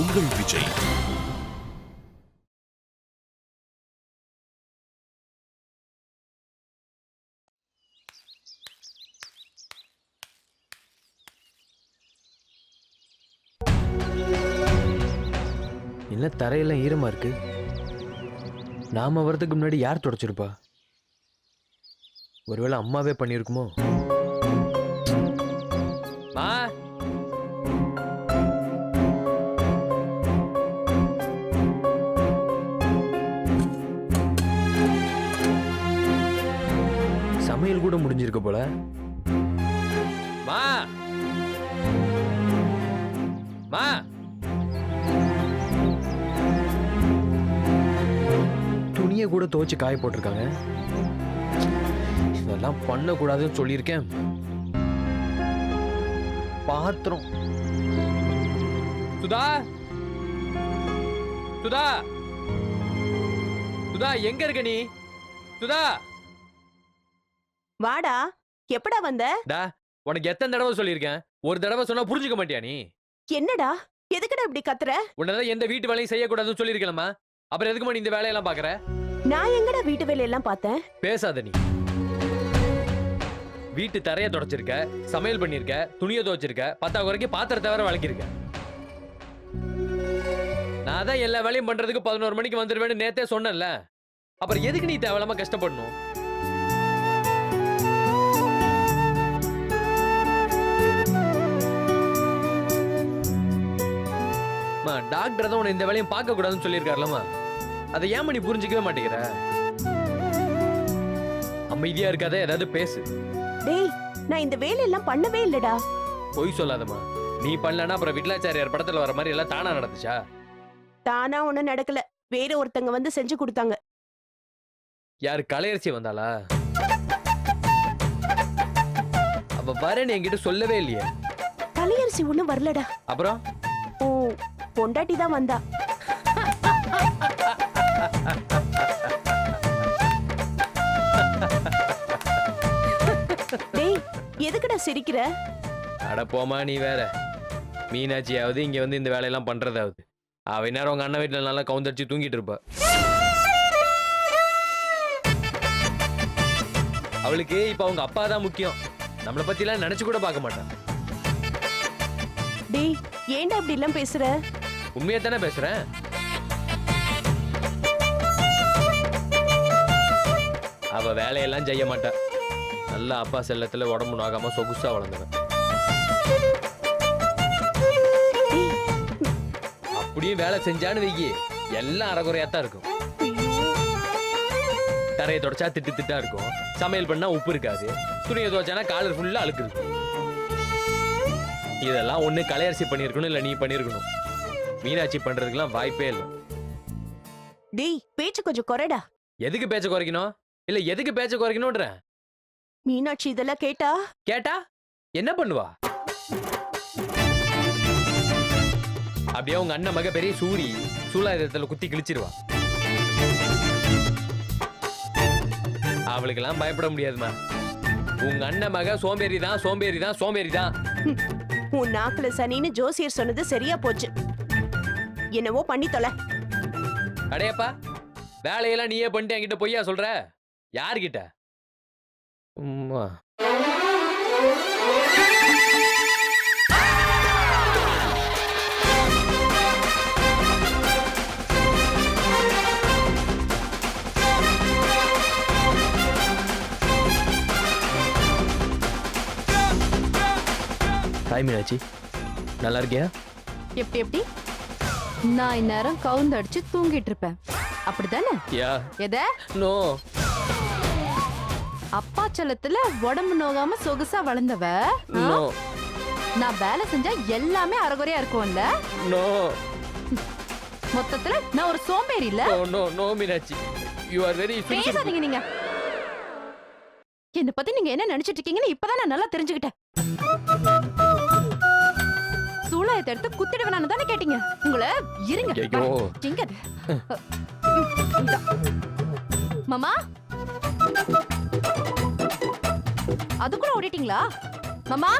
உங்கள் விஜய். என்ன தரையெல்லாம் ஈரமா இருக்கு? நாம வர்றதுக்கு முன்னாடி யார் தொடச்சிருப்பா? ஒருவேளை அம்மாவே பண்ணியிருக்குமோ? சமையல் கூட முடிஞ்சிருக்க போல. மா. மா. துணியை கூட துவைச்சு காய போட்டிருக்காங்க. இதெல்லாம் பண்ணக்கூடாதுன்னு சொல்லியிருக்கேன். பாத்திரம். சுதா. சுதா. சுதா எங்க இருக்க நீ? சுதா. வாடா எப்படா வந்த? டா உனக்கு எத்தனை தடவை சொல்லியிருக்கேன்? ஒரு தடவை சொன்னா புரிஞ்சுக்க மாட்டியா நீ? என்னடா எதுக்குடா இப்படி கத்துற? உன்னதான் எந்த வீட்டு வேலையும் செய்யக்கூடாதுன்னு சொல்லியிருக்கலாமா அப்புறம் எதுக்கு நீ இந்த வேலையெல்லாம் பாக்குற? நான் எங்கடா வீட்டு வேலையெல்லாம் பார்த்தேன்? பேசாத நீ. வீட்டு தரைய தொடச்சிருக்க சமையல் பண்ணிருக்க துணியை துவைச்சிருக்க பத்தா குறைக்கு பாத்திரத்தை வேற வளர்க்கிருக்க நான் தான் எல்லா வேலையும் பண்றதுக்கு பதினோரு மணிக்கு வந்துருவேன்னு நேத்தே சொன்னேன்ல. அப்புறம் எதுக்கு நீ தேவையில்லாம கஷ்டப்படணும்? அம்மா, டாக்டர் தான் உன்னை இந்த வேலையும் பார்க்க கூடாதுன்னு சொல்லியிருக்காருலம்மா. அதை ஏன் நீ புரிஞ்சுக்கவே மாட்டேங்கிற? அமைதியா இருக்காத ஏதாவது பேசு. டேய் நான் இந்த வேலையெல்லாம் பண்ணவே இல்லடா. பொய் சொல்லாதம்மா. நீ பண்ணலன்னா அப்புறம் விட்லாச்சாரியார் படத்துல வர மாதிரி எல்லாம் தானா நடந்துச்சா? தானா ஒண்ணும் நடக்கல. வேற ஒருத்தங்க வந்து செஞ்சு கொடுத்தாங்க. யாரு கலையரசி வந்தாளா? அவ வரேன்னு என்கிட்ட சொல்லவே இல்லையே. தலையரிசி ஒண்ணும் வரலடா. அப்புறம்? ஓ பொண்டாட்டி தான் வந்தா. டேய் எதுக்குடா சிரிக்கிற? அட போமா நீ வேற. மீனாட்சியாவது இங்க வந்து இந்த வேலையெல்லாம் பண்றதாவது. அவ நேரம் உங்க அண்ணன் வீட்டுல நல்லா கவுந்தடிச்சு தூங்கிட்டு இருப்பா. அவளுக்கு இப்ப அவங்க அப்பா தான் முக்கியம். நம்மளை பத்தி எல்லாம் நினைச்சு கூட பார்க்க மாட்டான் டேய் ஏன்டா இப்படி எல்லாம் பேசுற? உண்மையை தானே பேசுறேன்? அவ வேலையெல்லாம் செய்ய மாட்டாள் நல்லா அப்பா செல்லத்துல உடம்பு நாகாமல் சொகுசா வளர்ந்துவேன் அப்படியும் வேலை செஞ்சான்னு வைக்கி எல்லாம் அறகுறையா தான் இருக்கும். தரையை தொடச்சா திட்டு திட்டா இருக்கும். சமையல் பண்ணா உப்பு இருக்காது. துணியை துவைச்சானா காலர் ஃபுல்லா அழுக்கு இருக்கும். இதெல்லாம் ஒண்ணு கலையரசி பண்ணியிருக்கணும் இல்ல நீ பண்ணியிருக்கணும். மீனாட்சி பண்றதுக்கெல்லாம் வாய்ப்பே இல்லை. டேய் பேச்சு கொஞ்சம் குறைடா. எதுக்கு பேச்ச குறைக்கணும்? இல்ல எதுக்கு பேச்ச குறைக்கணும்ன்ற? மீனாட்சி இதெல்லாம் கேட்டா? கேட்டா? என்ன பண்ணுவா? அப்படியே உங்க அண்ணன் மக பெரிய சூரி சூலாயுதத்துல குத்தி கிழிச்சிருவா. அவளுக்கெல்லாம் பயப்பட முடியாதுமா உங்க அண்ணன் மக சோம்பேறி தான் சோம்பேறி தான் சோம்பேறி தான் உன் நாக்குல சனின்னு ஜோசியர் சொன்னது சரியா போச்சு. என்னவோ பண்ணி தொலை. அடையப்பா வேலையெல்லாம் நீயே பண்ணிட்டு என்கிட்ட பொய்யா சொல்ற? யார்கிட்ட? உம்மா. ஹாய் மீனாட்சி. நல்லா இருக்கியா? எப்படி எப்படி? நான் இந்நேரம் கவுந்தடிச்சு தூங்கிட்டு இருப்பேன். அப்படிதானே யா. எத? நோ. அப்பா செல்லத்துல உடம்பு நோகாம சொகுசா வளர்ந்தவ? ஆ? நோ. நான் வேலை செஞ்சா எல்லாமே அறகுறையா இருக்கும்ல? நோ. மொத்தத்துல நான் ஒரு சோம்பேறி இல்ல? No no no Meenakshi. You are very பேசாதீங்க நீங்க. என்ன பத்தி நீங்க என்ன நினைச்சிட்டு இருக்கீங்கன்னு இப்பதான் நான் நல்லா தெரிஞ்சுக்கிட்டேன். சூளாயத்தை எடுத்து குத்திடுவேனான்னு தானே கேட்டீங்க. உங்களை இருங்க. எங்க. மாமா. அதுக்குள்ள ஓடிட்டீங்களா? மாமா.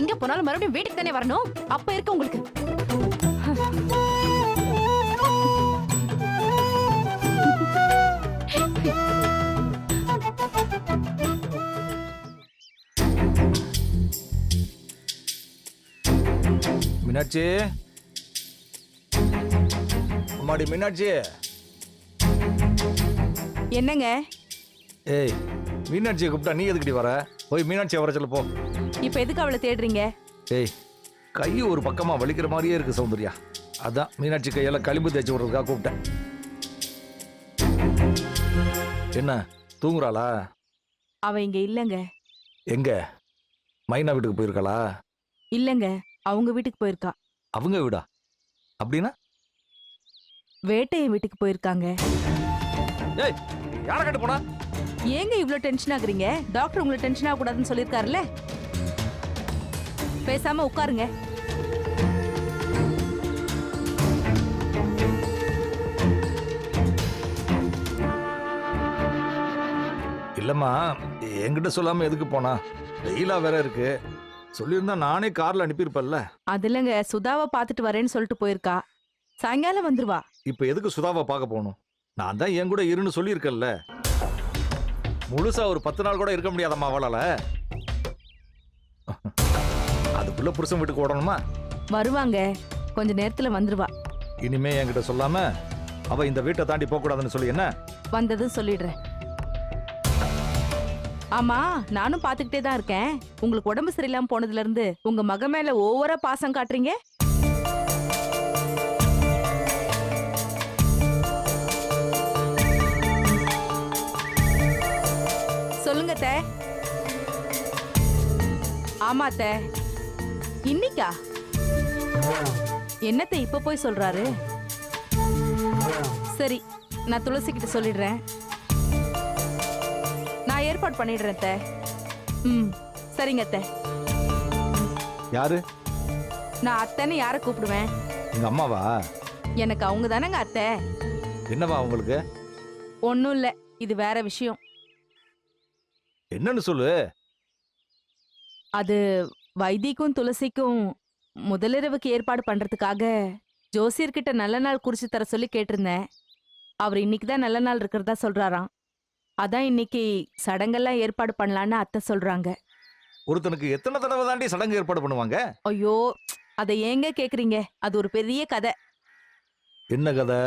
எங்க போனாலும் மறுபடியும் வீட்டுக்கு தானே வரணும்? அப்ப இருக்கு உங்களுக்கு. மீனாட்சி அம்மாடி மீனாட்சி. என்னங்க? ஏய் மீனாட்சியை கூப்பிட்டா நீ எதுக்குடி வர? போய் மீனாட்சியை வர சொல்ல போ. இப்ப எதுக்கு அவளை தேடுறீங்க? ஏய் கை ஒரு பக்கமா வலிக்கிற மாதிரியே இருக்கு சௌந்தர்யா. அதான் மீனாட்சி கையால களிம்பு தேய்ச்சி விடுறதுக்காக கூப்பிட்டேன். என்ன தூங்குறாளா? அவ இங்க இல்லங்க. எங்க? மைனா வீட்டுக்கு போயிருக்காளா? இல்லங்க. அவங்க வீட்டுக்கு போயிருக்கா. அவங்க வீடா? அப்படின்னா? வேட்டையன் வீட்டுக்கு போயிருக்காங்க. ஏய் யாரை கட்டு போனா? ஏங்க இவ்ளோ டென்ஷன் ஆகுறீங்க? டாக்டர் உங்களை டென்ஷன் ஆக கூடாதுன்னு சொல்லிருக்காருல்ல பேசாம உட்காருங்க. இல்லம்மா என்கிட்ட சொல்லாம எதுக்கு போனா? வெயிலா வேற இருக்கு. சொல்லியிருந்தா நானே கார்ல அனுப்பியிருப்பேன்ல. அது இல்லங்க சுதாவை பார்த்துட்டு வரேன்னு சொல்லிட்டு போயிருக்கா. சாயங்காலம் வந்துருவா. இப்ப எதுக்கு சுதாவை பார்க்க போகணும்? நான் தான் என் கூட இருன்னு சொல்லியிருக்கேன்ல. முழுசா ஒரு பத்து நாள் கூட இருக்க முடியாதம்மா அவளால. அதுக்குள்ள புருஷன் வீட்டுக்கு ஓடணுமா? வருவாங்க. கொஞ்ச நேரத்துல வந்துருவா. இனிமே என்கிட்ட சொல்லாம அவ இந்த வீட்டை தாண்டி போக கூடாதுன்னு சொல்லி என்ன? வந்ததும் சொல்லிடுறேன். ஆமா நானும் பாத்துக்கிட்டே தான் இருக்கேன். உங்களுக்கு உடம்பு சரியில்லாம போனதுல இருந்து உங்க மக மேல ஓவரா பாசம் காட்டுறீங்க? சொல்லுங்க த ஆமா த இன்னைக்கா? என்னத்த இப்ப போய் சொல்றாரு? சரி நான் துளசி கிட்ட சொல்லிடுறேன். ஏற்பாடு பண்ணிடுறேன் அத்தை. ம் சரிங்க அத்தை. யாரு? நான் அத்தைன்னு யாரை கூப்பிடுவேன்? எங்க அம்மாவா? எனக்கு அவங்க தானேங்க அத்தை. என்னவா உங்களுக்கு? ஒன்றும் இல்லை இது வேற விஷயம். என்னன்னு சொல்லு. அது வைத்திக்கும் துளசிக்கும் முதலிரவுக்கு ஏற்பாடு பண்றதுக்காக ஜோசியர்கிட்ட நல்ல நாள் குறிச்சு தர சொல்லி கேட்டிருந்தேன். அவர் இன்னைக்கு தான் நல்ல நாள் இருக்கிறதா சொல்றாராம். அதான் இன்னைக்கு சடங்கெல்லாம் ஏற்பாடு பண்ணலான்னு அத்தை சொல்றாங்க. ஒருத்தனுக்கு எத்தனை தடவை தாண்டி சடங்கு ஏற்பாடு பண்ணுவாங்க? ஐயோ அதை ஏங்க கேக்குறீங்க? அது ஒரு பெரிய கதை. என்ன கதை?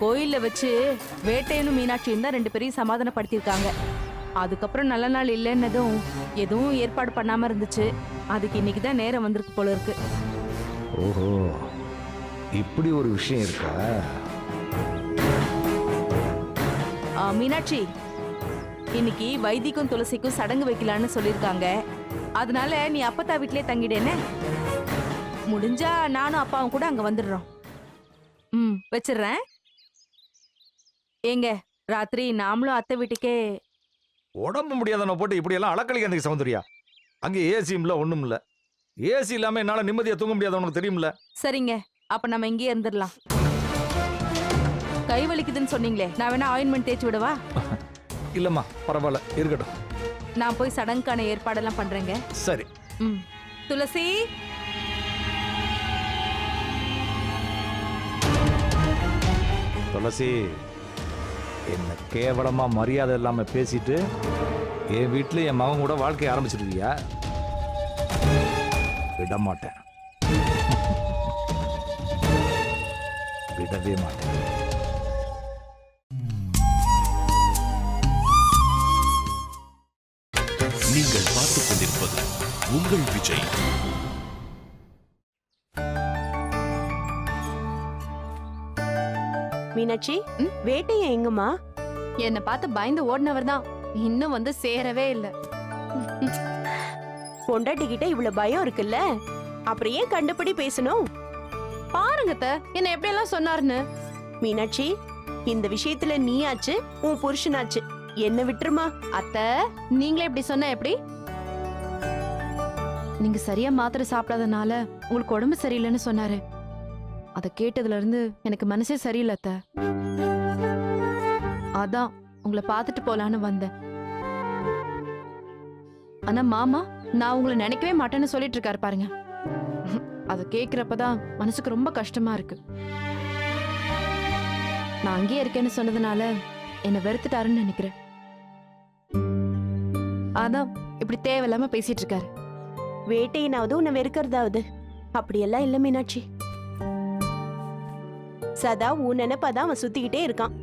கோயில்ல வச்சு வேட்டையனும் மீனாட்சியும் தான் ரெண்டு பேரையும் சமாதானப்படுத்தியிருக்காங்க. அதுக்கப்புறம் நல்ல நாள் இல்லைன்னதும் எதுவும் ஏற்பாடு பண்ணாம இருந்துச்சு. அதுக்கு இன்னைக்கு தான் நேரம் வந்திருக்கு போல இருக்கு. ஓஹோ இப்படி ஒரு விஷயம் இருக்கா? ஆ, மீனாட்சி இன்னைக்கு வைத்திக்கும் துளசிக்கும் சடங்கு வைக்கலான்னு சொல்லியிருக்காங்க. அதனால நீ அப்பத்தா வீட்லயே தங்கிடேன்னு? முடிஞ்சா நானும் அப்பாவும் கூட அங்க வந்துடுறோம். ம் வச்சிடுறேன். ஏங்க ராத்திரி நாமளும் அத்தை வீட்டுக்கே. உடம்பு முடியாதவனை போட்டு இப்படி எல்லாம் அளக்களிக்க சௌந்தர்யா அங்க ஏசியும் இல்ல ஒண்ணும் இல்ல. ஏசி இல்லாம என்னால நிம்மதியா தூங்க முடியாது உனக்கு தெரியும்ல? சரிங்க அப்ப நம்ம இங்கேயே இருந்துடலாம். கை வலிக்குதுன்னு சொன்னீங்களே நான் வேணா ஆயின்மெண்ட் தேய்ச்சி விடவா? இல்லம்மா பரவாயில்ல இருக்கட்டும். நான் போய் சடங்குக்கான ஏற்பாடெல்லாம் பண்றேங்க. சரி. ம் துளசி? துளசி என்ன கேவலமா மரியாதை இல்லாம பேசிட்டு என் வீட்டுல என் மகன் கூட வாழ்க்கையை ஆரம்பிச்சிருக்கியா? விட மாட்டேன் விடவே மாட்டேன். நீங்கள் பார்த்துக் கொண்டிருப்பது உங்கள் விஜய். மீனாட்சி? வேட்டைய எங்கம்மா? என்னை பார்த்து பயந்து ஓடினவர் தான். இன்னும் வந்து சேரவே இல்ல. பொண்டாட்டி கிட்ட இவ்வளவு பயம் இருக்குல்ல? அப்புறம் ஏன் கண்டுபிடி பேசணும்? பாருங்க அத்தை, என்ன எப்படி எல்லாம் சொன்னாருன்னு. மீனாட்சி இந்த விஷயத்துல நீயாச்சு உன் புருஷனாச்சு. என்ன விட்டுருமா? அத்தை நீங்களே இப்படி சொன்னா எப்படி? நீங்க சரியா மாத்திரை சாப்பிடாதனால உங்களுக்கு உடம்பு சரியில்லைன்னு சொன்னாரு. அதை கேட்டதுல இருந்து எனக்கு மனசே சரியில்லை அதான் உங்களை பார்த்துட்டு போலான்னு வந்தேன். ஆனா மாமா நான் உங்களை நினைக்கவே மாட்டேன்னு சொல்லிட்டு இருக்காரு பாருங்க. அதை கேட்குறப்ப தான் மனசுக்கு ரொம்ப கஷ்டமா இருக்கு. நான் அங்கேயே இருக்கேன்னு சொன்னதுனால என்னை வெறுத்துட்டாருன்னு நினைக்கிறேன். அதான் இப்படி தேவையில்லாம பேசிட்டு இருக்காரு வேட்டையினாவது உன்னை வெறுக்கிறதாவது. அப்படியெல்லாம் இல்லை மீனாட்சி. சதா உன் நினைப்பாதான் அவன் சுத்திக்கிட்டே இருக்கான்.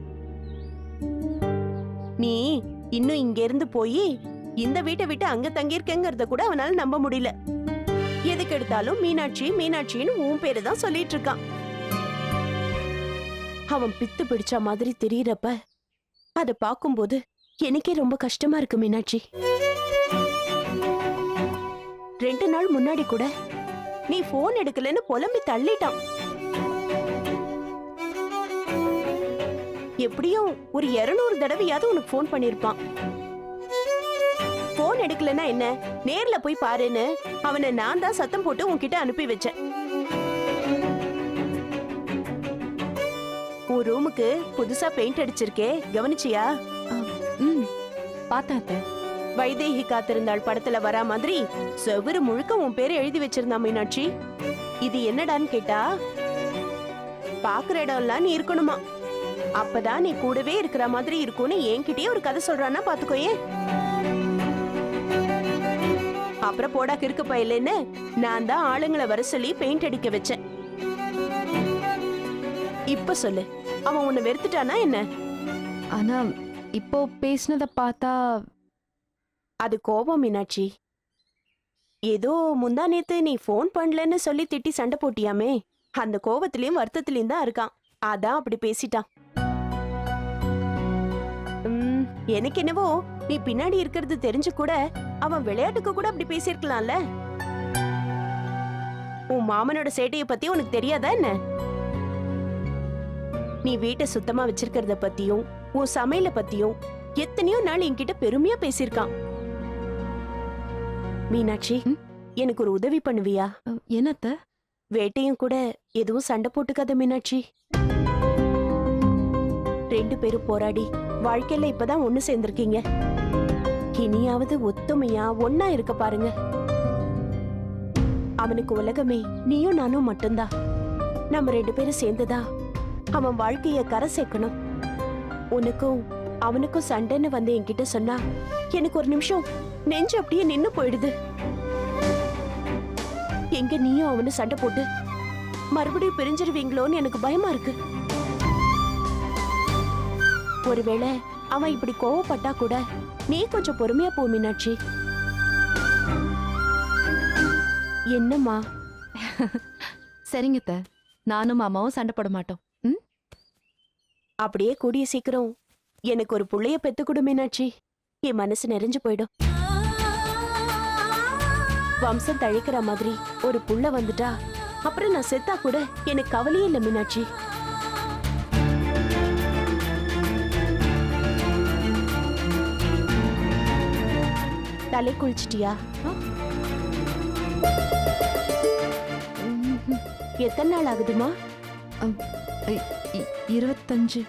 நீ இன்னும் இங்க இருந்து போய் இந்த வீட்டை விட்டு அங்க தங்கியிருக்கேங்கிறத கூட அவனால நம்ப முடியல. எதுக்கு எடுத்தாலும் மீனாட்சி மீனாட்சின்னு உன் பேரு தான் சொல்லிட்டு இருக்கான். அவன் பித்து பிடிச்ச மாதிரி தெரியறப்ப அத பாக்கும்போது எனக்கே ரொம்ப கஷ்டமா இருக்கு மீனாட்சி. ரெண்டு நாள் முன்னாடி கூட நீ போன் எடுக்கலன்னு புலம்பி தள்ளிட்டான். எப்படியும் ஒரு இருநூறு தடவையாவது உனக்கு ஃபோன் பண்ணிருப்பான். போன் எடுக்கலன்னா என்ன? நேர்ல போய் பாருன்னு அவனை நான் தான் சத்தம் போட்டு உன்கிட்ட அனுப்பி வச்சேன். உன் ரூமுக்கு புதுசா பெயிண்ட் அடிச்சிருக்கே கவனிச்சியா? ம் பார்த்தேன் வைதேகி காத்திருந்தாள் படத்துல வரா மாதிரி செவுரு முழுக்க உன் பேரை எழுதி வச்சிருந்தா மீனாட்சி. இது என்னடான்னு கேட்டா பாக்குற இடம்லாம் நீ இருக்கணுமா? அப்பதான் நீ கூடவே இருக்கிற மாதிரி இருக்கும்னு என்கிட்டயே ஒரு கதை சொல்றான்னா பாத்துக்கோயே அப்புறம் போடா கிறுக்கு பயிலன்னு நான் தான் ஆளுங்களை வர சொல்லி பெயிண்ட் அடிக்க வச்சேன். இப்ப சொல்லு. அவன் உன்னை வெறுத்துட்டானா என்ன? ஆனா இப்போ பேசினத பார்த்தா அது கோபம் மீனாட்சி. ஏதோ முந்தா நேத்து நீ ஃபோன் பண்ணலன்னு சொல்லி திட்டி சண்டை போட்டியாமே. அந்த கோபத்திலயும் வருத்தத்திலயும் தான் இருக்கான். அதான் அப்படி பேசிட்டான். எனக்கு என்னவோ நீ பின்னாடி இருக்கிறது தெரிஞ்சு கூட அவன் விளையாட்டுக்கு கூட அப்படி பேசியிருக்கலாம்ல? உன் மாமனோட சேட்டைய பத்தி உனக்கு தெரியாதா என்ன? நீ வீட்டை சுத்தமா வச்சிருக்கிறத பத்தியும் உன் சமையல பத்தியும் எத்தனையோ நாள் என்கிட்ட பெருமையா பேசியிருக்கான். மீனாட்சி? எனக்கு ஒரு உதவி பண்ணுவியா? அஹ், என்ன அத்தை வேட்டையும் கூட எதுவும் சண்டை போட்டுக்காத மீனாட்சி. ரெண்டு பேரும் போராடி வாழ்க்கையில இப்பதான் ஒண்ணு சேர்ந்திருக்கீங்க. இனியாவது ஒத்துமையா ஒன்னா இருக்க பாருங்க. அவனுக்கு உலகமே நீயும் நானும் மட்டும்தான் நம்ம ரெண்டு பேரும் சேர்ந்துதா அவன் வாழ்க்கைய கரை சேர்க்கணும். உனக்கும் அவனுக்கும் சண்டைன்னு வந்து என்கிட்ட சொன்னா எனக்கு ஒரு நிமிஷம் நெஞ்சு அப்படியே நின்னு போயிடுது. எங்க நீயும் அவனு சண்டை போட்டு மறுபடியும் பிரிஞ்சிருவீங்களோன்னு எனக்கு பயமா இருக்கு. ஒருவேளை அவன் இப்படி கோவப்பட்டா கூட நீ கொஞ்சம் பொறுமையா போ மீனாட்சி. என்னம்மா? சரிங்க அத்தை. நானும் மாமாவும் சண்டை போட மாட்டோம். ம்? அப்படியே கூடிய சீக்கிரம் எனக்கு ஒரு புள்ளைய பெத்து கொடு மீனாட்சி. என் மனசு நிறைஞ்சு போயிடும். வம்சம் தழைக்கிற மாதிரி ஒரு புள்ள வந்துட்டா அப்புறம் நான் செத்தா கூட எனக்கு கவலையே இல்லை மீனாட்சி. தலை குளிச்சிட்டியா. எத்தனை நாள் ஆகுதுமா? இருபத்தஞ்சு.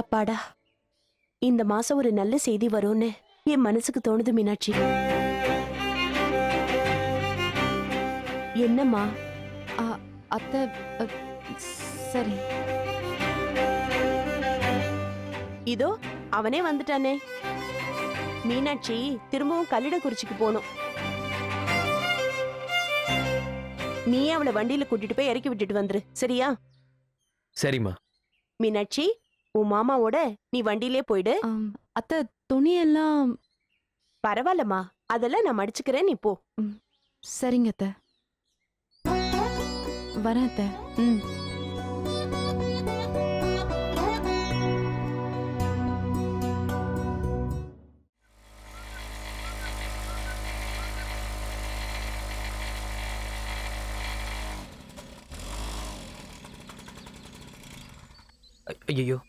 அப்பாடா இந்த மாசம் ஒரு நல்ல செய்தி வரும்னு என் மனசுக்கு தோணுது மீனாட்சி. என்னம்மா? அத்தை சரி. இதோ அவனே வந்துட்டானே. மீனாட்சி திரும்பவும் கல்லிடக்குறிச்சிக்கு போகணும். நீ அவளை வண்டியில கூட்டிட்டு போய் இறக்கி விட்டுட்டு வந்துரு. சரியா? சரிம்மா. மீனாட்சி உன் மாமாவோட நீ வண்டியிலே போயிடு. ஆம், அத்தை துணியெல்லாம் பரவாயில்லம்மா. அதெல்லாம் நான் மடிச்சுக்கிறேன் நீ போ. சரிங்க அத்தை. வரேன் அத்தை. ம்.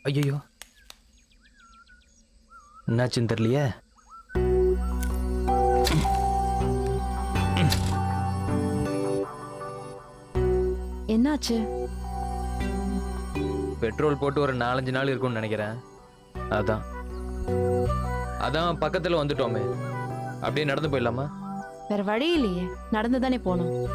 ஐயோ என்னாச்சுன்னு தெரியலையே? என்னாச்சு? பெட்ரோல் போட்டு ஒரு நாலஞ்சு நாள் இருக்கும்னு நினைக்கிறேன். அதான். அதான் பக்கத்துல வந்துட்டோமே. அப்படியே நடந்து போயிடலாமா? வேற வழி இல்லையே. நடந்து தானே போகணும்.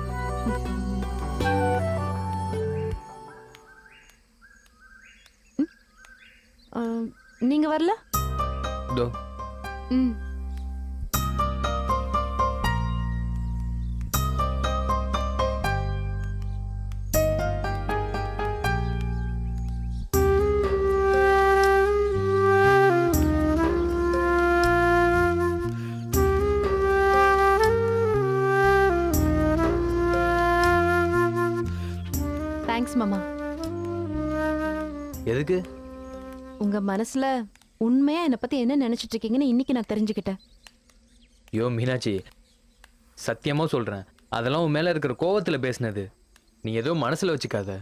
ஆ, நீங்க வரல? ம். மனசுல உண்மையா என்னை பத்தி என்ன நினைச்சிட்டு இருக்கீங்கன்னு இன்னைக்கு நான் தெரிஞ்சுக்கிட்டேன். ஐயோ மீனாட்சி சத்தியமா சொல்றேன். அதெல்லாம் உன் மேல இருக்கிற கோவத்துல பேசினது. நீ ஏதோ மனசுல வச்சுக்காத.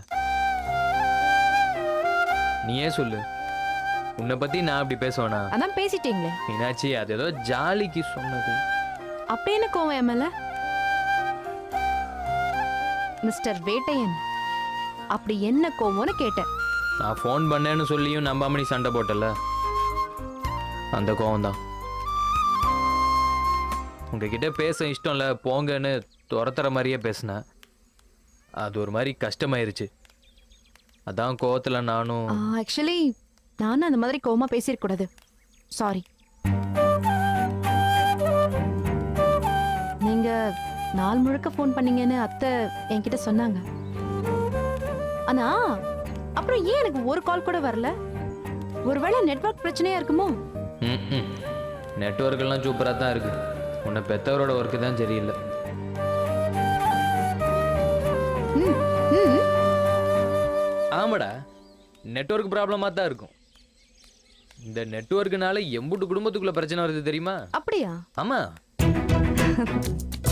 நீயே சொல்லு? உன்னை பத்தி நான் அப்படி பேசுவேனா? அதான் பேசிட்டீங்களே. மீனாட்சி அது ஏதோ ஜாலிக்கு சொன்னது. அப்படி என்ன கோவம் என் மேல? மிஸ்டர் வேட்டையன் அப்படி என்ன கோவம்னு கேட்டேன். நான் ஃபோன் பண்ணேன்னு சொல்லியும் நம்பாம நீ சண்டை போட்டல. அந்த கோவம் தான் உங்ககிட்ட பேச இஷ்டம் இல்லை போங்கன்னு துரத்துற மாதிரியே பேசினேன். அது ஒரு மாதிரி கஷ்டமாயிருச்சு. அதான் கோவத்தில் நானும் ஆக்சுவலி நானும் அந்த மாதிரி கோவமாக பேசியிருக்கூடாது சாரி நீங்கள் நாள் முழுக்க ஃபோன் பண்ணீங்கன்னு அத்தை என்கிட்ட சொன்னாங்க. ஆனால் அப்புறம் ஏன் எனக்கு ஒரு கால் கூட வரல? ஒருவேளை நெட்வொர்க் பிரச்சனையா இருக்குமோ? நெட்ஒர்க் எல்லாம் சூப்பராக தான் இருக்கு. உன்னை பெத்தவரோட ஒர்க்கு தான் சரியில்லை. ஆமாடா. நெட்வொர்க் ப்ராப்ளமாக தான் இருக்கும். இந்த நெட்வொர்க்குனால எம்புட்டு குடும்பத்துக்குள்ள பிரச்சனை வருது தெரியுமா? அப்படியா? ஆமா.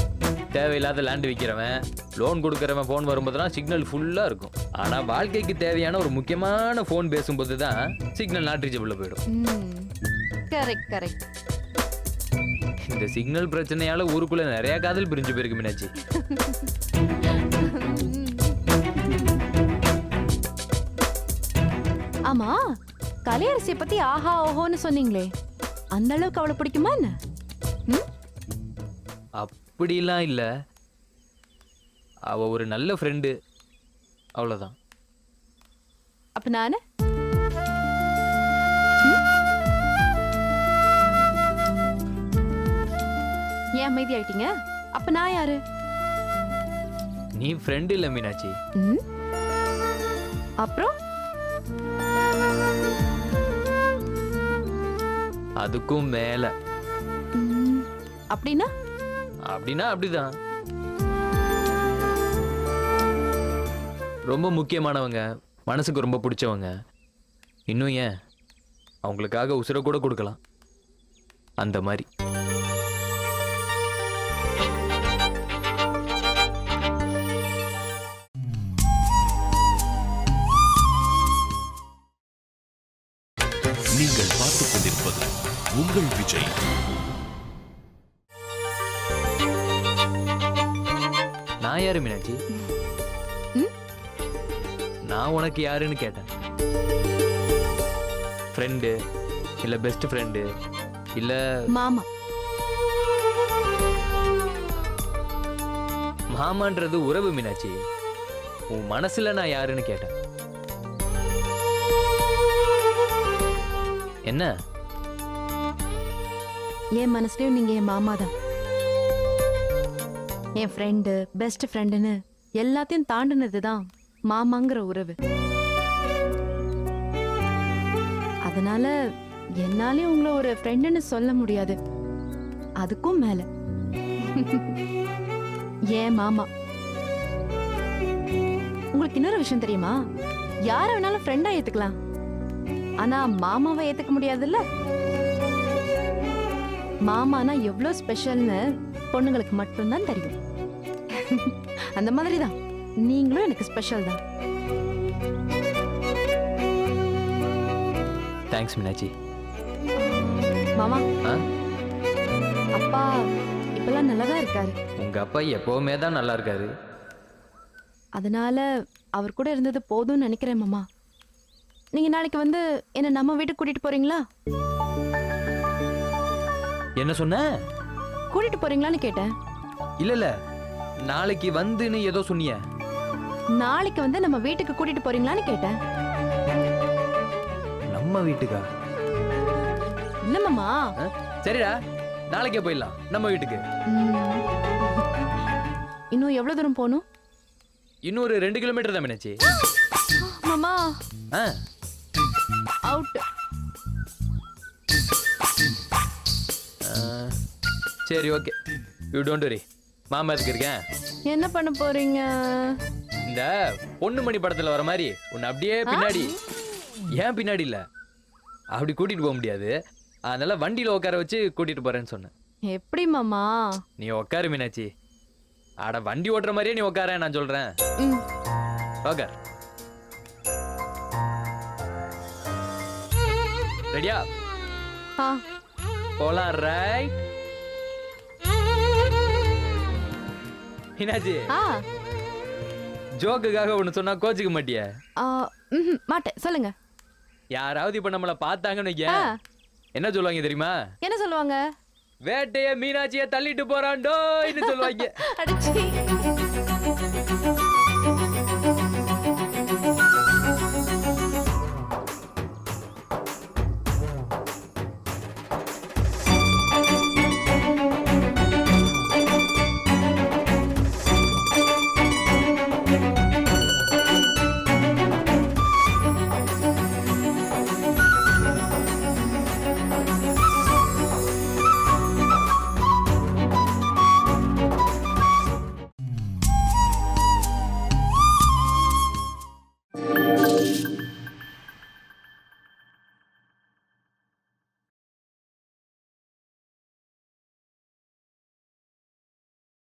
தேவையில்லாத லேண்ட் விற்கிறவன் லோன் கொடுக்கறவன் ஃபோன் வரும்போதெல்லாம் சிக்னல் ஃபுல்லாக இருக்கும். ஆனால் வாழ்க்கைக்கு தேவையான ஒரு முக்கியமான ஃபோன் பேசும்போது தான் சிக்னல் நாட் ரீச்சபிளில் போயிடும். கரெக்ட் கரெக்ட் இந்த சிக்னல் பிரச்சனையால ஊருக்குள்ள நிறைய காதல் பிரிஞ்சு போயிருக்கு மீனாட்சி. ஆமா கலையரசியை பத்தி ஆஹா ஓஹோன்னு சொன்னீங்களே. அந்த அளவுக்கு அவளை பிடிக்குமா என்ன? அப்படிலாம் இல்லை. அவ ஒரு நல்ல ஃப்ரெண்டு அவ்வளோதான் அப்ப நானு? ஏன் அமைதி ஆயிட்டீங்க? அப்ப நான் யாரு? நீ ஃப்ரெண்டு இல்லை மீனாட்சி? அப்புறம்? அதுக்கும் மேலே. அப்படின்னா? அப்படின்னா அப்படிதான். ரொம்ப முக்கியமானவங்க மனசுக்கு ரொம்ப பிடிச்சவங்க. இன்னும் ஏன்? அவங்களுக்காக உசுரை கூட கொடுக்கலாம். அந்த மாதிரி. நான் யாரு மீனாட்சி? நான் உனக்கு யாருன்னு கேட்டேன். ஃப்ரெண்டு இல்லை பெஸ்ட் ஃப்ரெண்டு இல்லை மாமா. மாமான்றது உறவு மீனாட்சி. உன் மனசுல நான் யாருன்னு கேட்டேன். என்ன? என் மனசுலயும் நீங்க என் மாமா தான் என் ஃப்ரெண்டு பெஸ்ட் ஃப்ரெண்டுன்னு எல்லாத்தையும் தாண்டினது தான் மாமாங்கிற உறவு. அதனால என்னாலே உங்களை ஒரு ஃப்ரெண்டுன்னு சொல்ல முடியாது. அதுக்கும் மேல. ஏன் மாமா? உங்களுக்கு இன்னொரு விஷயம் தெரியுமா? யார வேணாலும் ஃப்ரெண்டா ஏத்துக்கலாம். ஆனா மாமாவை ஏத்துக்க முடியாதுல்ல? மாமானா எவ்வளோ ஸ்பெஷல்னு பொண்ணுங்களுக்கு மட்டும்தான் தெரியும். அந்த மாதிரி தான் நீங்களும் எனக்கு ஸ்பெஷல் தான். தேங்க்ஸ் மீனாட்சி மாமா? அப்பா இப்பெல்லாம் நல்லாதான் இருக்காரு. உங்க அப்பா எப்பவுமே தான் நல்லா இருக்காரு. அதனால அவர் கூட இருந்தது போதும்னு நினைக்கிறேன் மாமா. நீங்க நாளைக்கு வந்து என்ன நம்ம வீட்டுக்கு கூட்டிட்டு போறீங்களா? என்ன சொன்ன? கூட்டிட்டு போறீங்களான்னு கேட்டேன். இல்ல இல்ல. நாளைக்கு வந்துன்னு ஏதோ சொன்னிய. நாளைக்கு வந்து நம்ம வீட்டுக்கு கூட்டிட்டு போறீங்களான்னு கேட்டேன். நம்ம வீட்டுக்கா? இல்ல மாமா. சரிடா நாளைக்கே போயிடலாம் நம்ம வீட்டுக்கு. இன்னும் எவ்வளவு தூரம் போகணும்? இன்னொரு ரெண்டு கிலோமீட்டர் தான் மீனாச்சி. மாமா. ஆ. அவுட் ஆ, சரி ஓகே. யூ டோன்ட் வரி மாமா எதுக்கு இருக்கேன்? என்ன பண்ண போறீங்க? இந்த பொண்ணு மணி படத்துல வர மாதிரி உன்னை அப்படியே பின்னாடி ஏன் பின்னாடி இல்ல? அப்படி கூட்டிட்டு போக முடியாது. அதனால வண்டியில உட்கார வச்சு கூட்டிட்டு போறேன்னு சொன்னேன். எப்படி மாமா? நீ உட்காரு மீனாட்சி. அட வண்டி ஓட்டுற மாதிரியே நீ உட்கார நான் சொல்றேன். உட்கார். ரெடியா? போலாம் ரைட் ஆ. ஜோக்குக்காக ஒன்று சொன்னா கோச்சிக்க மாட்டியே? மாட்டேன். சொல்லுங்க. யாராவது இப்ப நம்மள பார்த்தாங்கன்னு என்ன சொல்லுவாங்க தெரியுமா? என்ன சொல்லுவாங்க? வேட்டைய மீனாட்சிய தள்ளிட்டு போறான்டோ சொல்லுவாங்க. அடிச்சி.